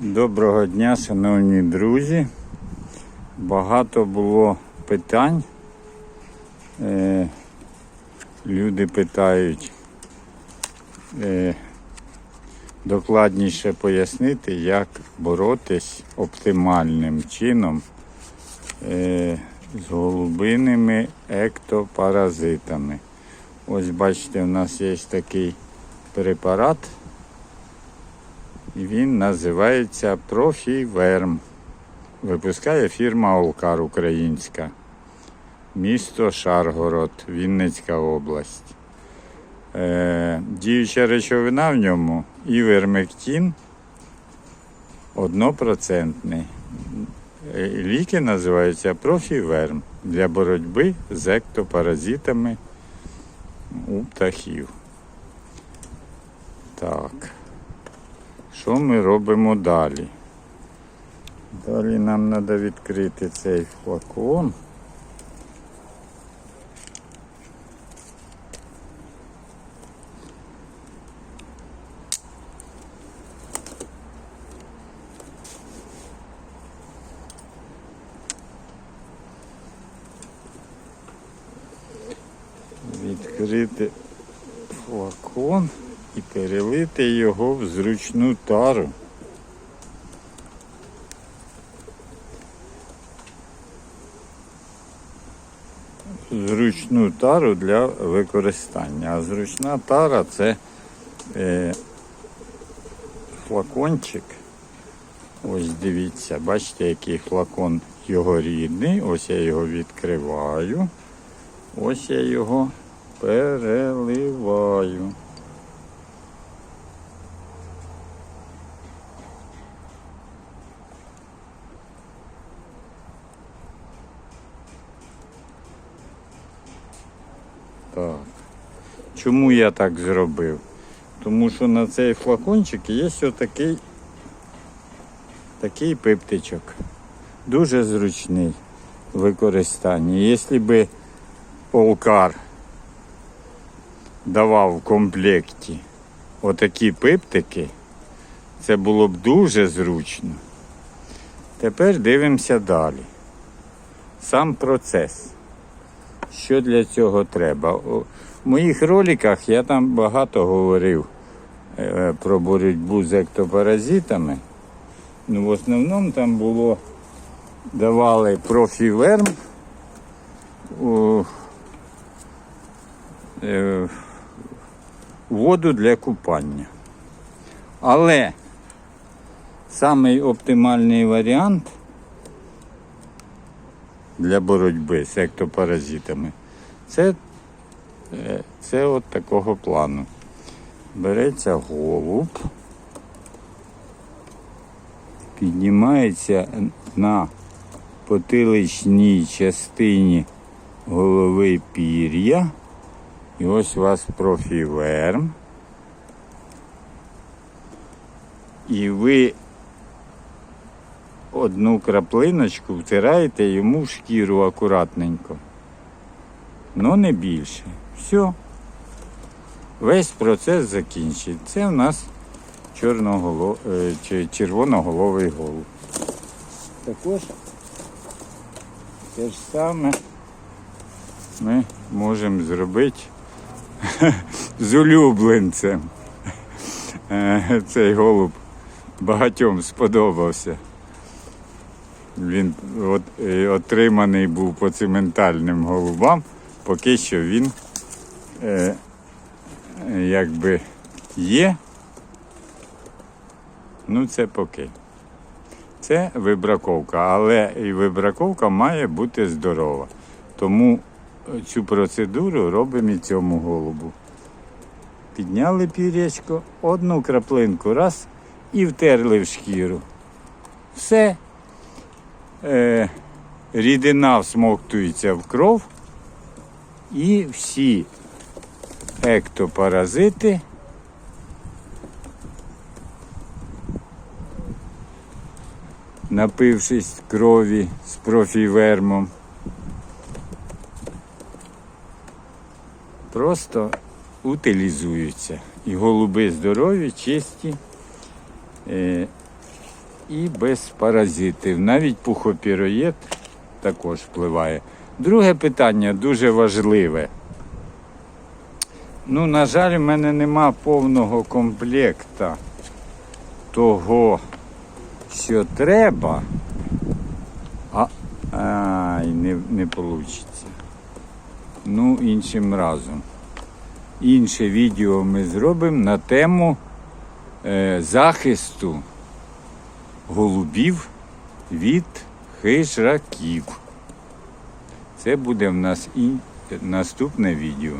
Доброго дня, шановні друзі. Багато було питань. Е, люди питають е, докладніше пояснити, як боротись оптимальним чином е, з голубиними ектопаразитами. Ось бачите, у нас є такий препарат. І він називається Профіверм. Випускає фірма Олкар Українська. Місто Шаргород, Вінницька область. Е, діюча речовина в ньому івермектин однопроцентний. Е, Ліки називаються Профіверм для боротьби з ектопаразитами у птахів. Так. Що ми робимо далі? Далі нам треба відкрити цей флакон. Відкрити флакон і перелити його в зручну тару. Зручну тару для використання. А зручна тара це е, флакончик. Ось дивіться, бачите, який флакон його рідний. Ось я його відкриваю. Ось я його переливаю. Так. Чому я так зробив? Тому що на цей флакончик є отакий такий пиптичок. Дуже зручний в використанні. Якщо би Олкар давав в комплекті отакі пиптики, це було б дуже зручно. Тепер дивимося далі. Сам процес. Що для цього треба? У моїх роликах я там багато говорив е, про боротьбу з ектопаразитами. Ну, в основному там було давали профіверм у е, воду для купання. Але самий оптимальний варіант для боротьби з ектопаразитами це, е, це от такого плану. Береться голуб, піднімається на потиличній частині голови пір'я. І ось у вас профіверм. І ви одну краплиночку втираєте йому в шкіру акуратненько. Ну не більше. Все. Весь процес закінчить. Це в нас е, червоноголовий голуб. Також те ж саме ми можемо зробити з улюбленцем. Е, Цей голуб багатьом сподобався. Він е, отриманий був по цементальним голубам, поки що він е, якби є. Ну це поки. Це вибраковка, але і вибраковка має бути здорова. Тому цю процедуру робимо і цьому голубу. Підняли пірячко, одну краплинку раз і втерли в шкіру. Все. Е, рідина всмоктується в кров, і всі ектопаразити напившись крові з профівермом, просто утилізуються. І голуби здорові, чисті, е, і без паразитів. Навіть пухопіроєд також впливає. Друге питання дуже важливе. Ну, на жаль, в мене нема повного комплекта того, що треба, а ай, не, не вийде. Ну, іншим разом. Інше відео ми зробимо на тему е, захисту голубів від хижаків. Це буде в нас і наступне відео.